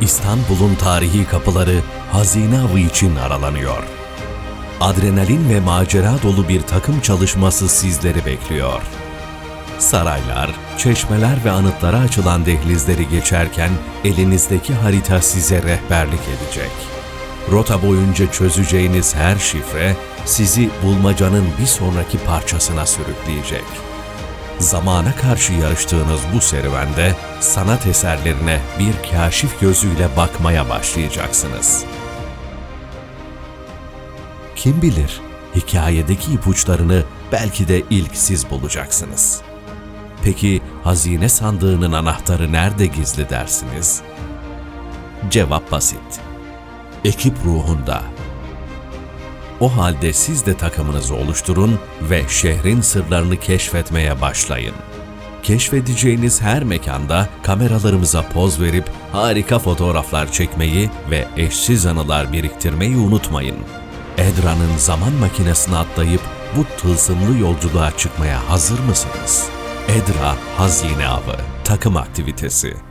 İstanbul'un tarihi kapıları hazine avı için aralanıyor. Adrenalin ve macera dolu bir takım çalışması sizleri bekliyor. Saraylar, çeşmeler ve anıtlara açılan dehlizleri geçerken elinizdeki harita size rehberlik edecek. Rota boyunca çözeceğiniz her şifre sizi bulmacanın bir sonraki parçasına sürükleyecek. Zamana karşı yarıştığınız bu serüvende sanat eserlerine bir kaşif gözüyle bakmaya başlayacaksınız. Kim bilir, hikayedeki ipuçlarını belki de ilk siz bulacaksınız. Peki hazine sandığının anahtarı nerede gizli dersiniz? Cevap basit. Ekip ruhunda. O halde siz de takımınızı oluşturun ve şehrin sırlarını keşfetmeye başlayın. Keşfedeceğiniz her mekanda kameralarımıza poz verip harika fotoğraflar çekmeyi ve eşsiz anılar biriktirmeyi unutmayın. Edra'nın zaman makinesine atlayıp bu tılsımlı yolculuğa çıkmaya hazır mısınız? Edra Hazine Avı Takım Aktivitesi